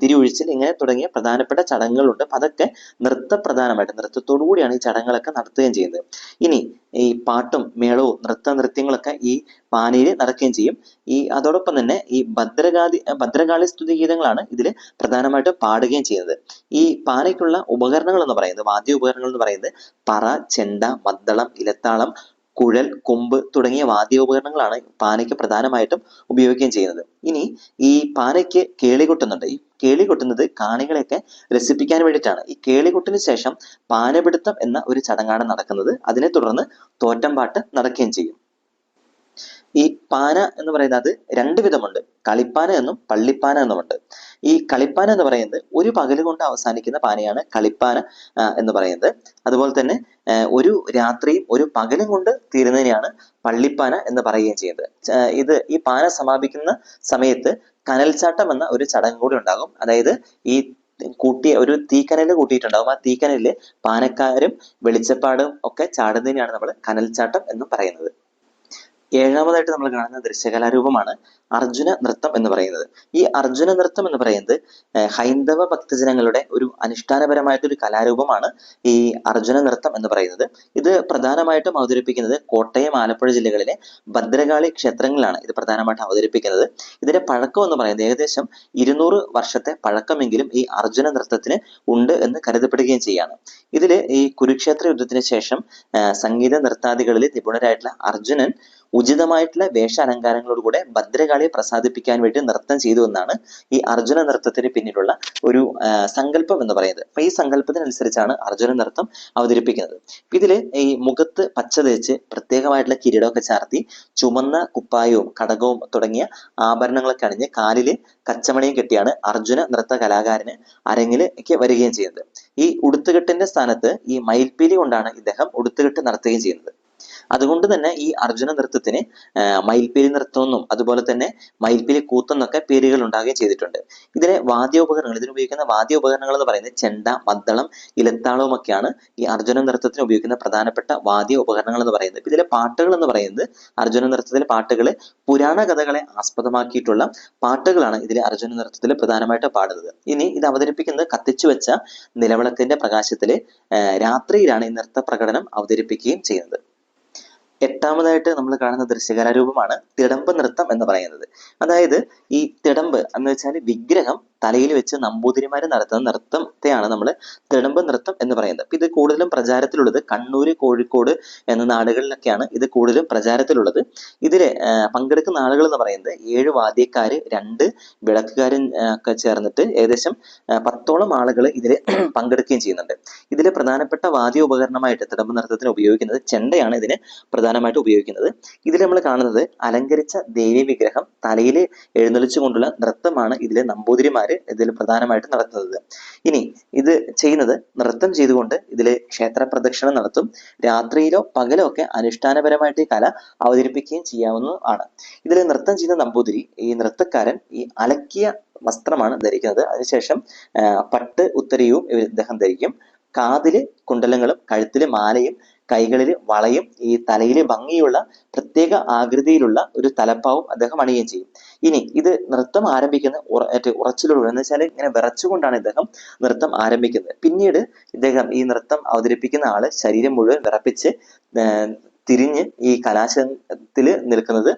തിരി തിരിയൊഴിച്ചിൽ ഇങ്ങനെ തുടങ്ങിയ പ്രധാനപ്പെട്ട ചടങ്ങുകളുണ്ട്. അപ്പൊ അതൊക്കെ നൃത്തപ്രധാനമായിട്ട് നൃത്തത്തോടു കൂടിയാണ് ഈ ചടങ്ങുകളൊക്കെ നടത്തുകയും ചെയ്യുന്നത്. ഇനി ഈ പാട്ടും മേളവും നൃത്ത നൃത്യങ്ങളൊക്കെ ഈ പാനയിൽ നടക്കുകയും ചെയ്യും. ഈ അതോടൊപ്പം തന്നെ ഈ ഭദ്രകാളി ഭദ്രകാളി സ്തുതിഗീതങ്ങളാണ് ഇതിൽ പ്രധാനമായിട്ട് പാടുകയും ചെയ്യുന്നത്. ഈ പാനയ്ക്കുള്ള ഉപകരണങ്ങൾ എന്ന് പറയുന്നത് വാദ്യ ഉപകരണങ്ങൾ എന്ന് പറയുന്നത് പറ ചെണ്ട മദ്ദളം ഇലത്താളം കുഴൽ കൊമ്പ് തുടങ്ങിയ വാദ്യോപകരണങ്ങളാണ് പാനയ്ക്ക് പ്രധാനമായിട്ടും ഉപയോഗിക്കുകയും ചെയ്യുന്നത്. ഇനി ഈ പാനയ്ക്ക് കേളി കൊട്ടുന്നുണ്ട്. ഈ കേളി കൊട്ടുന്നത് കാണികളെയൊക്കെ രസിപ്പിക്കാൻ വേണ്ടിയിട്ടാണ്. ഈ കേളി കൊട്ടിന് ശേഷം പാനപിടുത്തം എന്ന ഒരു ചടങ്ങാണ് നടക്കുന്നത്. അതിനെ തുടർന്ന് തോറ്റംപാട്ട് നടക്കുകയും ചെയ്യും. ഈ പാന എന്ന് പറയുന്നത് രണ്ട് വിധമുണ്ട്. കളിപ്പാന എന്നും പള്ളിപ്പാന എന്നുമുണ്ട്. ഈ കളിപ്പാന എന്ന് പറയുന്നത് ഒരു പകൽ കൊണ്ട് അവസാനിക്കുന്ന പാനയാണ് കളിപ്പാന എന്ന് പറയുന്നത്. അതുപോലെ തന്നെ ഒരു രാത്രിയും ഒരു പകലും കൊണ്ട് തീരുന്നതിനെയാണ് പള്ളിപ്പാന എന്ന് പറയുകയും ചെയ്യുന്നത്. ഇത് ഈ പാന സമാപിക്കുന്ന സമയത്ത് കനൽച്ചാട്ടം എന്ന ഒരു ചടങ്ങ് കൂടി ഉണ്ടാകും. അതായത് ഈ കൂട്ടിയ ഒരു തീക്കനൽ കൂട്ടിയിട്ടുണ്ടാകും. ആ തീക്കനലിൽ പാനക്കാരും വെളിച്ചപ്പാടും ഒക്കെ ചാടുന്നതിനെയാണ് നമ്മൾ കനൽച്ചാട്ടം എന്ന് പറയുന്നത്. ഏഴാമതായിട്ട് നമ്മൾ കാണുന്ന ദൃശ്യകലാരൂപമാണ് അർജുന നൃത്തം എന്ന് പറയുന്നത്. ഈ അർജുന നൃത്തം എന്ന് പറയുന്നത് ഹൈന്ദവ ഭക്തജനങ്ങളുടെ ഒരു അനുഷ്ഠാനപരമായിട്ടൊരു കലാരൂപമാണ് ഈ അർജുന നൃത്തം എന്ന് പറയുന്നത്. ഇത് പ്രധാനമായിട്ടും അവതരിപ്പിക്കുന്നത് കോട്ടയം ആലപ്പുഴ ജില്ലകളിലെ ഭദ്രകാളി ക്ഷേത്രങ്ങളിലാണ് ഇത് പ്രധാനമായിട്ടും അവതരിപ്പിക്കുന്നത്. ഇതിന്റെ പഴക്കം എന്ന് പറയുന്നത് ഏകദേശം ഇരുന്നൂറ് വർഷത്തെ പഴക്കമെങ്കിലും ഈ അർജുന നൃത്തത്തിന് ഉണ്ട് എന്ന് കരുതപ്പെടുകയും ചെയ്യാണ്. ഇതിൽ ഈ കുരുക്ഷേത്ര യുദ്ധത്തിന് ശേഷം സംഗീത നൃത്താദികളിൽ നിപുണരായിട്ടുള്ള അർജുനൻ ഉചിതമായിട്ടുള്ള വേഷാലങ്കാരങ്ങളോടുകൂടെ ഭദ്രകാളിയെ പ്രസാദിപ്പിക്കാൻ വേണ്ടി നൃത്തം ചെയ്തു എന്നാണ് ഈ അർജുന നൃത്തത്തിന് പിന്നിലുള്ള ഒരു സങ്കല്പം എന്ന് പറയുന്നത്. അപ്പൊ ഈ സങ്കല്പത്തിനനുസരിച്ചാണ് അർജുന നൃത്തം അവതരിപ്പിക്കുന്നത്. ഇതിൽ ഈ മുഖത്ത് പച്ച തേച്ച് പ്രത്യേകമായിട്ടുള്ള കിരീടമൊക്കെ ചാർത്തി ചുമന്ന കുപ്പായവും കടകവും തുടങ്ങിയ ആഭരണങ്ങളൊക്കെ അണിഞ്ഞ് കാലിൽ കച്ചമണിയും കെട്ടിയാണ് അർജുന നൃത്ത കലാകാരന് അരങ്ങിലേക്ക് വരികയും ചെയ്യുന്നത്. ഈ ഉടുത്തുകെട്ടിന്റെ സ്ഥാനത്ത് ഈ മയിൽപ്പീലി കൊണ്ടാണ് ഇദ്ദേഹം ഉടുത്തുകെട്ട് നടത്തുകയും ചെയ്യുന്നത്. അതുകൊണ്ട് തന്നെ ഈ അർജുന നൃത്തത്തിന് മയിൽപ്പീലി നൃത്തം എന്നും അതുപോലെ തന്നെ മയിൽപ്പീലി കൂത്തെന്നൊക്കെ പേരുകൾ ഉണ്ടാകുകയും ചെയ്തിട്ടുണ്ട്. ഇതിലെ വാദ്യോപകരണങ്ങൾ ഇതിന് ഉപയോഗിക്കുന്ന വാദ്യോപകരണങ്ങൾ എന്ന് പറയുന്നത് ചെണ്ട മദ്ദളം ഇലത്താളവും ഒക്കെയാണ് ഈ അർജുന നൃത്തത്തിന് ഉപയോഗിക്കുന്ന പ്രധാനപ്പെട്ട വാദ്യ ഉപകരണങ്ങൾ എന്ന് പറയുന്നത്. ഇതിലെ പാട്ടുകൾ എന്ന് പറയുന്നത് അർജുന നൃത്തത്തിലെ പാട്ടുകൾ പുരാണ കഥകളെ ആസ്പദമാക്കിയിട്ടുള്ള പാട്ടുകളാണ് ഇതിലെ അർജുന നൃത്തത്തിൽ പ്രധാനമായിട്ട് പാടുന്നത്. ഇനി ഇത് അവതരിപ്പിക്കുന്നത് കത്തിച്ചു വെച്ച നിലവിളക്കിന്റെ പ്രകാശത്തിൽ ആ, രാത്രിയിലാണ് ഈ നൃത്ത പ്രകടനം അവതരിപ്പിക്കുകയും ചെയ്യുന്നത്. എട്ടാമതായിട്ട് നമ്മൾ കാണുന്ന ദൃശ്യകലാരൂപമാണ് തിടമ്പ് നൃത്തം എന്ന് പറയുന്നത്. അതായത് ഈ തിടമ്പ് എന്ന് വെച്ചാൽ വിഗ്രഹം തലയിൽ വെച്ച് നമ്പൂതിരിമാർ നടത്തുന്ന നൃത്തത്തെയാണ് നമ്മൾ തിടമ്പ് നൃത്തം എന്ന് പറയുന്നത്. ഇത് കൂടുതലും പ്രചാരത്തിലുള്ളത് കണ്ണൂർ കോഴിക്കോട് എന്ന നാടുകളിലൊക്കെയാണ് ഇത് കൂടുതലും പ്രചാരത്തിലുള്ളത്. ഇതിൽ പങ്കെടുക്കുന്ന ആളുകൾ എന്ന് പറയുന്നത് ഏഴ് വാദ്യക്കാര് രണ്ട് വിളക്കുകാരൻ ഒക്കെ ചേർന്നിട്ട് ഏകദേശം പത്തോളം ആളുകൾ ഇതിൽ പങ്കെടുക്കുകയും ചെയ്യുന്നുണ്ട്. ഇതിലെ പ്രധാനപ്പെട്ട വാദ്യ ഉപകരണമായിട്ട് തിടമ്പ് നൃത്തത്തിന് ഉപയോഗിക്കുന്നത് ചെണ്ടയാണ് ഇതിന് പ്രധാനമായിട്ട് ഉപയോഗിക്കുന്നത്. ഇതിൽ നമ്മൾ കാണുന്നത് അലങ്കരിച്ച ദേവി വിഗ്രഹം തലയിൽ എഴുന്നള്ളിച്ചു കൊണ്ടുള്ള നൃത്തമാണ് ഇതിലെ നമ്പൂതിരിമാര് ഇതിൽ പ്രധാനമായിട്ട് നടത്തുന്നത്. ഇനി ഇത് ചെയ്യുന്നത് നൃത്തം ചെയ്തുകൊണ്ട് ഇതിൽ ക്ഷേത്ര പ്രദക്ഷിണം നടത്തും. രാത്രിയിലോ പകലോ ഒക്കെ അനുഷ്ഠാനപരമായിട്ട് ഈ കല അവതരിപ്പിക്കുകയും ചെയ്യാവുന്നതാണ് ഇതിൽ നൃത്തം ചെയ്യുന്ന നമ്പൂതിരി ഈ നൃത്തക്കാരൻ ഈ അലക്കിയ വസ്ത്രമാണ് ധരിക്കുന്നത്. അതിനുശേഷം പട്ട് ഉത്തരയും ഇവർ ഇദ്ദേഹം ധരിക്കും. കാതിൽ കുണ്ടലങ്ങളും കഴുത്തിൽ മാലയും കൈകളിൽ വളയും ഈ തലയിൽ ഭംഗിയുള്ള പ്രത്യേക ആകൃതിയിലുള്ള ഒരു തലപ്പാവും അദ്ദേഹം അണിയുകയും ചെയ്യും. ഇനി ഇത് നൃത്തം ആരംഭിക്കുന്ന ഉറ- മറ്റേ ഉറച്ചിലുള്ള എന്ന് വെച്ചാൽ ഇങ്ങനെ വിറച്ചുകൊണ്ടാണ് ഇദ്ദേഹം നൃത്തം ആരംഭിക്കുന്നത്. പിന്നീട് ഇദ്ദേഹം ഈ നൃത്തം അവതരിപ്പിക്കുന്ന ആൾ ശരീരം മുഴുവൻ വിറപ്പിച്ച് തിരിഞ്ഞ് ഈ കലാശത്തിൽ നിൽക്കുന്നത്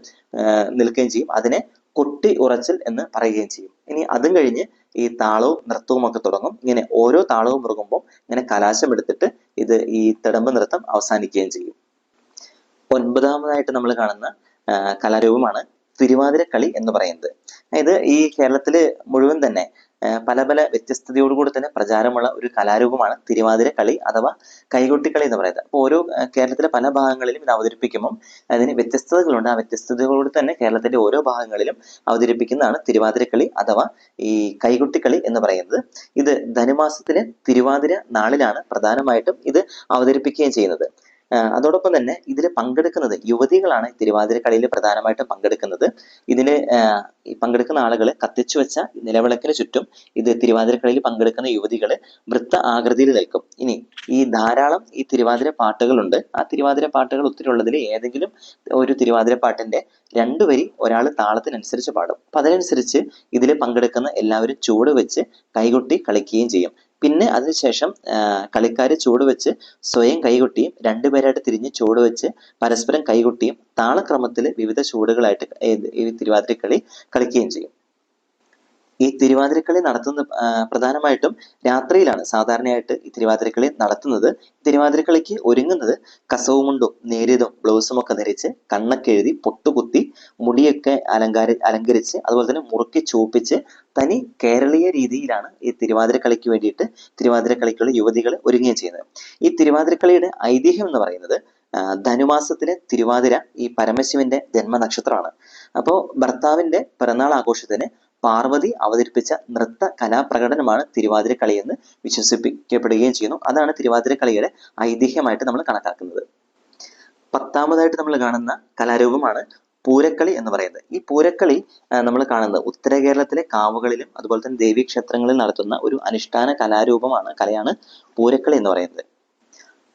നിൽക്കുകയും ചെയ്യും. അതിനെ കൊട്ടി ഉറച്ചിൽ എന്ന് പറയുകയും ചെയ്യും. ഇനി അതും കഴിഞ്ഞ് ഈ താളവും നൃത്തവും ഒക്കെ തുടങ്ങും. ഇങ്ങനെ ഓരോ താളവും മുറുകുമ്പോൾ ഇങ്ങനെ കലാശം എടുത്തിട്ട് ഇത് ഈ തിടമ്പ് നൃത്തം അവസാനിക്കുകയും ചെയ്യും. ഒൻപതാമതായിട്ട് നമ്മൾ കാണുന്ന കലാരൂപമാണ് തിരുവാതിരക്കളി എന്ന് പറയുന്നത്. അതായത് ഈ കേരളത്തിൽ മുഴുവൻ തന്നെ പല പല വ്യത്യസ്തതയോടുകൂടി തന്നെ പ്രചാരമുള്ള ഒരു കലാരൂപമാണ് തിരുവാതിരക്കളി അഥവാ കൈകൊട്ടിക്കളി എന്ന് പറയുന്നത്. അപ്പോൾ ഓരോ കേരളത്തിലെ പല ഭാഗങ്ങളിലും ഇത് അവതരിപ്പിക്കുമ്പോൾ അതിന് വ്യത്യസ്തതകളുണ്ട്. ആ വ്യത്യസ്തതകളോട് തന്നെ കേരളത്തിന്റെ ഓരോ ഭാഗങ്ങളിലും അവതരിപ്പിക്കുന്നതാണ് തിരുവാതിരക്കളി അഥവാ ഈ കൈകൊട്ടിക്കളി എന്ന് പറയുന്നത്. ഇത് ധനുമാസത്തിലെ തിരുവാതിര നാളിലാണ് പ്രധാനമായിട്ടും ഇത് അവതരിപ്പിക്കുകയും ചെയ്യുന്നത്. അതോടൊപ്പം തന്നെ ഇതിൽ പങ്കെടുക്കുന്നത് യുവതികളാണ്. തിരുവാതിര തിരുവാതിരക്കളിയിൽ പ്രധാനമായിട്ടും പങ്കെടുക്കുന്നത്. ഇതിൽ പങ്കെടുക്കുന്ന ആളുകൾ കത്തിച്ചു വെച്ച നിലവിളക്കിന് ചുറ്റും ഇത് തിരുവാതിര തിരുവാതിരക്കളിയിൽ പങ്കെടുക്കുന്ന യുവതികൾ വൃത്ത ആകൃതിയിൽ നിൽക്കും. ഇനി ഈ ധാരാളം ഈ തിരുവാതിര പാട്ടുകളുണ്ട്. ആ തിരുവാതിര പാട്ടുകൾ ഒത്തിരി ഉള്ളതിൽ ഏതെങ്കിലും ഒരു തിരുവാതിര പാട്ടിന്റെ രണ്ടു വരി ഒരാൾ താളത്തിനനുസരിച്ച് പാടും. അപ്പൊ അതിനനുസരിച്ച് ഇതിൽ പങ്കെടുക്കുന്ന എല്ലാവരും ചുവട് വെച്ച് കൈകൊട്ടി കളിക്കുകയും ചെയ്യും. പിന്നെ അതിനുശേഷം കളിക്കാർ ചുവട് വെച്ച് സ്വയം കൈകൊട്ടിയും രണ്ടുപേരായിട്ട് തിരിഞ്ഞ് ചുവട് വെച്ച് പരസ്പരം കൈകൊട്ടിയും താളക്രമത്തിൽ വിവിധ ചുവടുകളായിട്ട് ഈ തിരുവാതിരക്കളി കളിക്കുകയും ചെയ്യും. ഈ തിരുവാതിരക്കളി നടത്തുന്ന പ്രധാനമായിട്ടും രാത്രിയിലാണ് സാധാരണയായിട്ട് ഈ തിരുവാതിരക്കളി നടത്തുന്നത്. തിരുവാതിരക്കളിക്ക് ഒരുങ്ങുന്നത് കസവുമുണ്ടും നേരിയതും ബ്ലൗസും ഒക്കെ ധരിച്ച് കണ്ണൊക്കെ എഴുതി പൊട്ടുകുത്തി മുടിയൊക്കെ അലങ്കാര അലങ്കരിച്ച് അതുപോലെ തന്നെ മുറുക്കി ചൂപ്പിച്ച് തനി കേരളീയ രീതിയിലാണ് ഈ തിരുവാതിരക്കളിക്ക് വേണ്ടിയിട്ട് തിരുവാതിരക്കളിക്കുള്ള യുവതികൾ ഒരുങ്ങുകയും ചെയ്യുന്നത്. ഈ തിരുവാതിരക്കളിയുടെ ഐതിഹ്യം എന്ന് പറയുന്നത് ധനുമാസത്തിലെ തിരുവാതിര ഈ പരമശിവന്റെ ജന്മനക്ഷത്രമാണ്. അപ്പോൾ ഭർത്താവിന്റെ പിറന്നാൾ ആഘോഷത്തിന് പാർവതി അവതരിപ്പിച്ച നൃത്ത കലാപ്രകടനമാണ് തിരുവാതിരക്കളി എന്ന് വിശ്വസിപ്പിക്കപ്പെടുകയും ചെയ്യുന്നു. അതാണ് തിരുവാതിരക്കളിയുടെ ഐതിഹ്യമായിട്ട് നമ്മൾ കണക്കാക്കുന്നത്. പത്താമതായിട്ട് നമ്മൾ കാണുന്ന കലാരൂപമാണ് പൂരക്കളി എന്ന് പറയുന്നത്. ഈ പൂരക്കളി നമ്മൾ കാണുന്നത് ഉത്തര കേരളത്തിലെ കാവുകളിലും അതുപോലെ തന്നെ ദേവീക്ഷേത്രങ്ങളിൽ നടത്തുന്ന ഒരു അനുഷ്ഠാന കലാരൂപമാണ് കലയാണ് പൂരക്കളി എന്ന് പറയുന്നത്.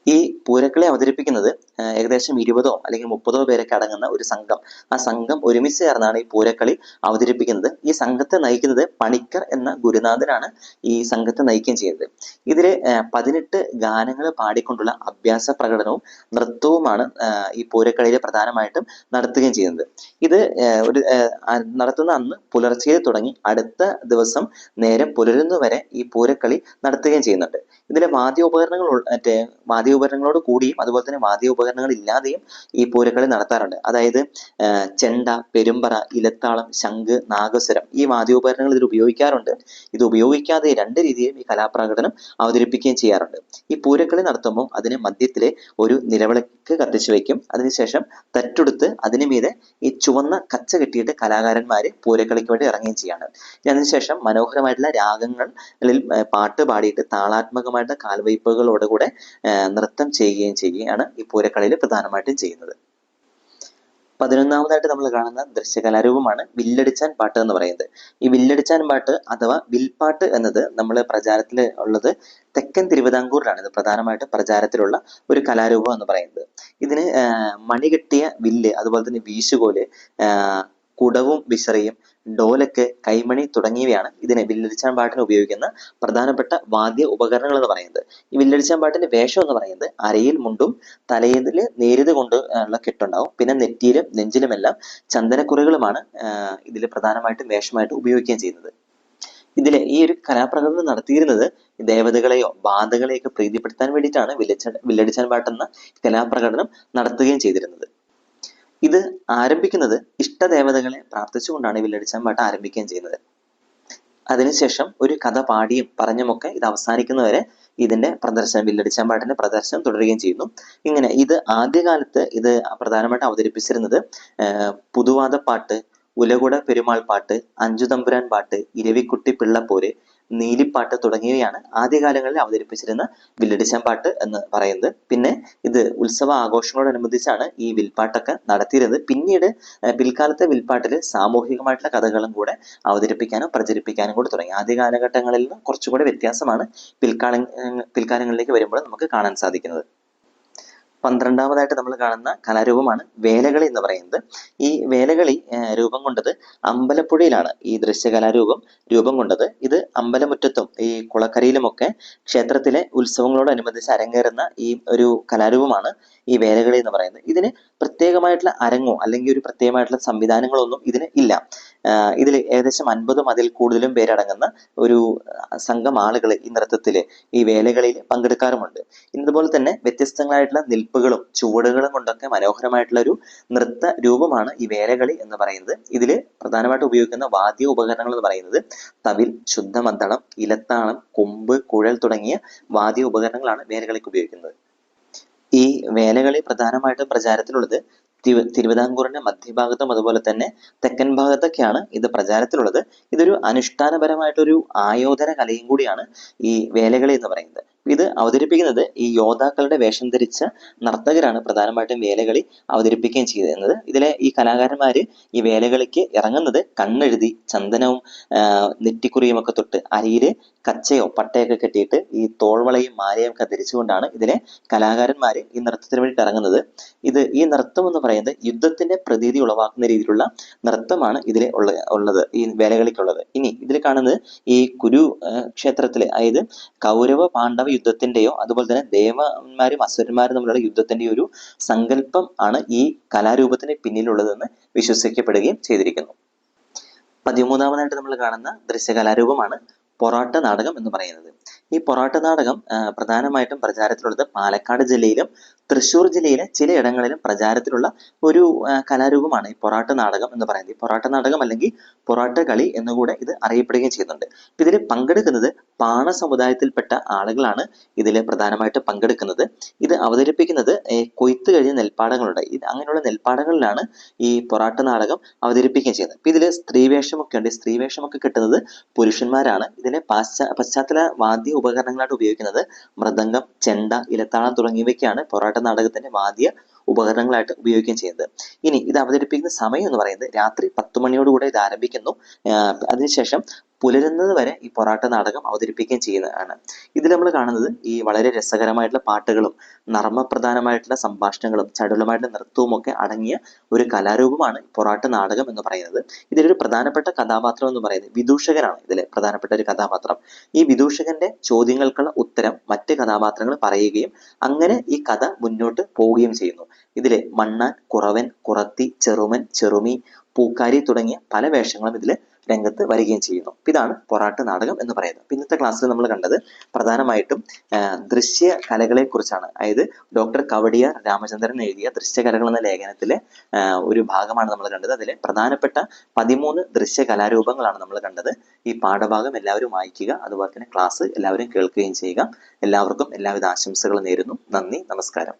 ഈ പൂരക്കളി അവതരിപ്പിക്കുന്നത് ഏകദേശം ഇരുപതോ അല്ലെങ്കിൽ മുപ്പതോ പേരൊക്കെ അടങ്ങുന്ന ഒരു സംഘം. ആ സംഘം ഒരുമിച്ച് ചേർന്നാണ് ഈ പൂരക്കളി അവതരിപ്പിക്കുന്നത്. ഈ സംഘത്തെ നയിക്കുന്നത് പണിക്കർ എന്ന ഗുരുനാഥനാണ് ഈ സംഘത്തെ നയിക്കുകയും ചെയ്യുന്നത്. ഇതിൽ പതിനെട്ട് ഗാനങ്ങൾ പാടിക്കൊണ്ടുള്ള അഭ്യാസ പ്രകടനവും നൃത്തവുമാണ് ഈ പൂരക്കളിയിൽ പ്രധാനമായിട്ടും നടത്തുകയും ചെയ്യുന്നത്. ഇത് ഒരു നടത്തുന്ന അന്ന് പുലർച്ചെ തുടങ്ങി അടുത്ത ദിവസം നേരം പുലരുന്നവരെ ഈ പൂരക്കളി നടത്തുകയും ചെയ്യുന്നുണ്ട്. ഇതിലെ വാദ്യോപകരണങ്ങൾ മറ്റേ മറ്റേ വാദ്യോപകരണങ്ങളോട് കൂടിയും അതുപോലെ തന്നെ വാദ്യോപകരണങ്ങൾ ഇല്ലാതെയും ഈ പൂരക്കളി നടത്താറുണ്ട്. അതായത് ചെണ്ട പെരുമ്പറ ഇലത്താളം ശംഖ് നാഗസ്വരം ഈ വാദ്യോപകരണങ്ങൾ ഇതിൽ ഉപയോഗിക്കാറുണ്ട്. ഇത് ഉപയോഗിക്കാതെ രണ്ട് രീതിയിലും ഈ കലാപ്രകടനം അവതരിപ്പിക്കുകയും ചെയ്യാറുണ്ട്. ഈ പൂരക്കളി നടത്തുമ്പോൾ അതിന് മധ്യത്തിലെ ഒരു നിലവിളക്ക് കത്തിച്ചു വയ്ക്കും. അതിനുശേഷം തട്ടെടുത്ത് അതിന് മീതെ ഈ ചുവന്ന കച്ച കെട്ടിയിട്ട് കലാകാരന്മാര് പൂരക്കളിക്ക് വേണ്ടി ഇറങ്ങുകയും ചെയ്യാണ് അതിനുശേഷം മനോഹരമായിട്ടുള്ള രാഗങ്ങൾ അല്ലെങ്കിൽ പാട്ട് പാടിയിട്ട് താളാത്മകമായിട്ടുള്ള കാൽവയ്പ്പുകളോടുകൂടെ നൃത്തം ചെയ്യുകയും ചെയ്യുകയാണ് ഈ പൂരക്കളിയിൽ പ്രധാനമായിട്ടും ചെയ്യുന്നത്. പതിനൊന്നാമതായിട്ട് നമ്മൾ കാണുന്ന ദൃശ്യകലാരൂപമാണ് വില്ലടിച്ചാൻ പാട്ട് എന്ന് പറയുന്നത്. ഈ വില്ലടിച്ചാൻ പാട്ട് അഥവാ വിൽപ്പാട്ട് എന്നത് നമ്മൾ പ്രചാരത്തിൽ ഉള്ളത് തെക്കൻ തിരുവിതാംകൂറിലാണ്. ഇത് പ്രധാനമായിട്ട് പ്രചാരത്തിലുള്ള ഒരു കലാരൂപം എന്ന് പറയുന്നത്. ഇതിന് മണികെട്ടിയ വില്ല് അതുപോലെ തന്നെ വീശുകോൽ കുടവും വിശറിയും ഡോലക്ക് കൈമണി തുടങ്ങിയവയാണ് ഇതിന് വില്ലടിച്ചാൻ പാട്ടിന് ഉപയോഗിക്കുന്ന പ്രധാനപ്പെട്ട വാദ്യ ഉപകരണങ്ങൾ എന്ന് പറയുന്നത്. ഈ വില്ലടിച്ചാൻ പാട്ടിന്റെ വേഷം എന്ന് പറയുന്നത് അരയിൽ മുണ്ടും തലയിൽ നേരിത് കൊണ്ട് ഉള്ള കെട്ടുണ്ടാവും. പിന്നെ നെറ്റിയിലും നെഞ്ചിലുമെല്ലാം ചന്ദനക്കുറികളുമാണ് ഇതിൽ പ്രധാനമായിട്ടും വേഷമായിട്ട് ഉപയോഗിക്കുകയും ചെയ്യുന്നത്. ഇതിലെ ഈ ഒരു കലാപ്രകടനം നടത്തിയിരുന്നത് ദേവതകളെയോ ബാധകളെയൊക്കെ പ്രീതിപ്പെടുത്താൻ വേണ്ടിയിട്ടാണ് വില്ലച്ച വില്ലടിച്ചാൻ പാട്ടെന്ന കലാപ്രകടനം നടത്തുകയും ചെയ്തിരുന്നത്. ഇത് ആരംഭിക്കുന്നത് ഇഷ്ടദേവതകളെ പ്രാർത്ഥിച്ചുകൊണ്ടാണ് ഈ വില്ലടിച്ചാൻ പാട്ട് ആരംഭിക്കുകയും ചെയ്യുന്നത്. അതിനുശേഷം ഒരു കഥ പാടിയും പറഞ്ഞുമൊക്കെ ഇത് അവസാനിക്കുന്നവരെ ഇതിന്റെ പ്രദർശനം വില്ലടിച്ചാൻ പാട്ടിന്റെ പ്രദർശനം തുടരുകയും ചെയ്യുന്നു. ഇങ്ങനെ ഇത് ആദ്യകാലത്ത് ഇത് പ്രധാനമായിട്ട് അവതരിപ്പിച്ചിരുന്നത് പുതുവാദപ്പാട്ട് ഉലകുട പെരുമാൾ പാട്ട് അഞ്ചുതമ്പുരാൻ പാട്ട് ഇരവിക്കുട്ടി പിള്ളപ്പോര് നീലിപ്പാട്ട് തുടങ്ങിയവയാണ് ആദ്യകാലങ്ങളിൽ അവതരിപ്പിച്ചിരുന്ന വില്ലടിച്ചാമ്പാട്ട് എന്ന് പറയുന്നത്. പിന്നെ ഇത് ഉത്സവ ആഘോഷങ്ങളോടനുബന്ധിച്ചാണ് ഈ വിൽപ്പാട്ടൊക്കെ നടത്തിയിരുന്നത്. പിന്നീട് പിൽക്കാലത്തെ വിൽപ്പാട്ടിൽ സാമൂഹികമായിട്ടുള്ള കഥകളും കൂടെ അവതരിപ്പിക്കാനും പ്രചരിപ്പിക്കാനും കൂടി തുടങ്ങി. ആദ്യ കാലഘട്ടങ്ങളിൽ നിന്ന് കുറച്ചുകൂടി വ്യത്യാസമാണ് പിൽക്കാല പിൽക്കാലങ്ങളിലേക്ക് വരുമ്പോൾ നമുക്ക് കാണാൻ സാധിക്കുന്നത്. പന്ത്രണ്ടാമതായിട്ട് നമ്മൾ കാണുന്ന കലാരൂപമാണ് വേലകളി എന്ന് പറയുന്നത്. ഈ വേലകളി രൂപം കൊണ്ടത് അമ്പലപ്പുഴയിലാണ് ഈ ദൃശ്യകലാരൂപം രൂപം കൊണ്ടത്. ഇത് അമ്പലമുറ്റത്തും ഈ കുളക്കരയിലുമൊക്കെ ക്ഷേത്രത്തിലെ ഉത്സവങ്ങളോടനുബന്ധിച്ച് അരങ്ങേറുന്ന ഈ ഒരു കലാരൂപമാണ് ഈ വേലകളി എന്ന് പറയുന്നത്. ഇതിന് പ്രത്യേകമായിട്ടുള്ള അരങ്ങോ അല്ലെങ്കിൽ ഒരു പ്രത്യേകമായിട്ടുള്ള സംവിധാനങ്ങളൊന്നും ഇതിന് ഇല്ല. ഇതിൽ ഏകദേശം അൻപതും അതിൽ കൂടുതലും പേരടങ്ങുന്ന ഒരു സംഘം ആളുകൾ ഈ നൃത്തത്തിൽ ഈ വേലകളിൽ പങ്കെടുക്കാറുമുണ്ട്. ഇതുപോലെ തന്നെ വ്യത്യസ്തങ്ങളായിട്ടുള്ള നിൽപ്പുകളും ചുവടുകളും കൊണ്ടൊക്കെ മനോഹരമായിട്ടുള്ള ഒരു നൃത്ത രൂപമാണ് ഈ വേലകളി എന്ന് പറയുന്നത്. ഇതിൽ പ്രധാനമായിട്ട് ഉപയോഗിക്കുന്ന വാദ്യ ഉപകരണങ്ങൾ എന്ന് പറയുന്നത് തവിൽ ശുദ്ധമദ്ദളം ഇലത്താളം കൊമ്പ് കുഴൽ തുടങ്ങിയ വാദ്യ ഉപകരണങ്ങളാണ് വേലകളിക്ക് ഉപയോഗിക്കുന്നത്. ഈ വേലകളി പ്രധാനമായിട്ടും പ്രചാരത്തിലുള്ളത് തിരു- തിരുവിതാംകൂറിന്റെ മധ്യഭാഗത്തും അതുപോലെ തന്നെ തെക്കൻ ഭാഗത്തൊക്കെയാണ് ഇത് പ്രചാരത്തിലുള്ളത്. ഇതൊരു അനുഷ്ഠാനപരമായിട്ടൊരു ആയോധന കലയും കൂടിയാണ് ഈ വേലകളി എന്ന് പറയുന്നത്. ഇത് അവതരിപ്പിക്കുന്നത് ഈ യോദ്ധാക്കളുടെ വേഷം ധരിച്ച നർത്തകരാണ് പ്രധാനമായിട്ടും വേലകളി അവതരിപ്പിക്കുകയും ചെയ്തിരുന്നത് ഇതിലെ ഈ കലാകാരന്മാർ ഈ വേലകളിക്ക് ഇറങ്ങുന്നത് കണ്ണെഴുതി ചന്ദനവും നെറ്റിക്കുറിയും ഒക്കെ തൊട്ട് അരിയിൽ കച്ചയോ പട്ടയൊക്കെ കെട്ടിയിട്ട് ഈ തോൾവളയും മാലയും ഒക്കെ ധരിച്ചുകൊണ്ടാണ് ഇതിലെ കലാകാരന്മാർ ഈ നൃത്തത്തിന് വേണ്ടിയിട്ട് ഇറങ്ങുന്നത്. ഇത് ഈ നൃത്തം എന്ന് പറയുന്നത് യുദ്ധത്തിന്റെ പ്രതീതി ഉളവാക്കുന്ന രീതിയിലുള്ള നൃത്തമാണ് ഇതിൽ ഉള്ള ഉള്ളത് ഈ വേലകളിക്കുള്ളത്. ഇനി ഇതിൽ കാണുന്നത് ഈ കുരു ക്ഷേത്രത്തിലെ അതായത് കൗരവ പാണ്ഡവ യുദ്ധത്തിന്റെയോ അതുപോലെ തന്നെ ദേവന്മാരും അസുരന്മാരും തമ്മിലുള്ള യുദ്ധത്തിന്റെ ഒരു സങ്കല്പം ആണ് ഈ കലാരൂപത്തിന് പിന്നിലുള്ളതെന്ന് വിശ്വസിക്കപ്പെടുകയും ചെയ്തിരിക്കുന്നു. പതിമൂന്നാമതായിട്ട് നമ്മൾ കാണുന്ന ദൃശ്യകലാരൂപമാണ് പൊറാട്ട നാടകം എന്ന് പറയുന്നത്. ഈ പൊറാട്ട നാടകം പ്രധാനമായിട്ടും പ്രചാരത്തിലുള്ളത് പാലക്കാട് ജില്ലയിലും തൃശ്ശൂർ ജില്ലയിലെ ചിലയിടങ്ങളിലും പ്രചാരത്തിലുള്ള ഒരു കലാരൂപമാണ് ഈ പൊറാട്ട് നാടകം എന്ന് പറയുന്നത്. ഈ പൊറാട്ട് നാടകം അല്ലെങ്കിൽ പൊറാട്ട് കളി എന്നുകൂടെ ഇത് അറിയപ്പെടുകയും ചെയ്യുന്നുണ്ട്. ഇതിൽ പങ്കെടുക്കുന്നത് പാണ സമുദായത്തിൽപ്പെട്ട ആളുകളാണ് ഇതിൽ പ്രധാനമായിട്ട് പങ്കെടുക്കുന്നത്. ഇത് അവതരിപ്പിക്കുന്നത് കൊയ്ത്ത് കഴിഞ്ഞ നെൽപ്പാടങ്ങളുണ്ട്. ഇത് അങ്ങനെയുള്ള നെൽപ്പാടങ്ങളിലാണ് ഈ പൊറാട്ട് നാടകം അവതരിപ്പിക്കുകയും ചെയ്യുന്നത്. ഇതിൽ ഇതിൽ സ്ത്രീവേഷമൊക്കെ ഉണ്ട്. സ്ത്രീവേഷമൊക്കെ കിട്ടുന്നത് പുരുഷന്മാരാണ്. ഇതിലെ പാശ്ചാ പശ്ചാത്തല വാദ്യ ഉപകരണങ്ങളായിട്ട് ഉപയോഗിക്കുന്നത് മൃദംഗം ചെണ്ട ഇലത്താളം തുടങ്ങിയവയ്ക്കാണ് പൊറാട്ട നാടകത്തിന്റെ വാദ്യ ഉപകരണങ്ങളായിട്ട് ഉപയോഗിക്കുകയും ചെയ്യുന്നത്. ഇനി ഇത് അവതരിപ്പിക്കുന്ന സമയം എന്ന് പറയുന്നത് രാത്രി പത്ത് മണിയോടുകൂടെ ഇത് ആരംഭിക്കുന്നു. അതിനുശേഷം പുലരുന്നത് വരെ ഈ പൊറാട്ട നാടകം അവതരിപ്പിക്കുകയും ചെയ്യുന്നതാണ്. ഇതിൽ നമ്മൾ കാണുന്നത് ഈ വളരെ രസകരമായിട്ടുള്ള പാട്ടുകളും നർമ്മപ്രധാനമായിട്ടുള്ള സംഭാഷണങ്ങളും ചടുലമായിട്ടുള്ള നൃത്തവും ഒക്കെ അടങ്ങിയ ഒരു കലാരൂപമാണ് പൊറാട്ട് നാടകം എന്ന് പറയുന്നത്. ഇതിലൊരു പ്രധാനപ്പെട്ട കഥാപാത്രം എന്ന് പറയുന്നത് വിദൂഷകനാണ്. ഇതിലെ പ്രധാനപ്പെട്ട ഒരു കഥാപാത്രം. ഈ വിദൂഷകന്റെ ചോദ്യങ്ങൾക്കുള്ള ഉത്തരം മറ്റ് കഥാപാത്രങ്ങൾ പറയുകയും അങ്ങനെ ഈ കഥ മുന്നോട്ട് പോവുകയും ചെയ്യുന്നു. ഇതിലെ മണ്ണാൻ കുറവൻ കുറത്തി ചെറുമൻ ചെറുമി പൂക്കാരി തുടങ്ങിയ പല വേഷങ്ങളും ഇതിൽ രംഗത്ത് വരികയും ചെയ്യുന്നു. ഇതാണ് പൊറാട്ട് നാടകം എന്ന് പറയുന്നത്. ഇന്നത്തെ ക്ലാസ്സിൽ നമ്മൾ കണ്ടത് പ്രധാനമായിട്ടും ദൃശ്യ കലകളെ കുറിച്ചാണ് അതായത് ഡോക്ടർ കവടിയാർ രാമചന്ദ്രൻ എഴുതിയ ദൃശ്യകലകൾ എന്ന ലേഖനത്തിലെ ഒരു ഭാഗമാണ് നമ്മൾ കണ്ടത്. അതിലെ പ്രധാനപ്പെട്ട പതിമൂന്ന് ദൃശ്യ കലാരൂപങ്ങളാണ് നമ്മൾ കണ്ടത്. ഈ പാഠഭാഗം എല്ലാവരും വായിക്കുക അതുപോലെ തന്നെ ക്ലാസ് എല്ലാവരും കേൾക്കുകയും ചെയ്യുക. എല്ലാവർക്കും എല്ലാവിധ ആശംസകളും നേരുന്നു. നന്ദി നമസ്കാരം.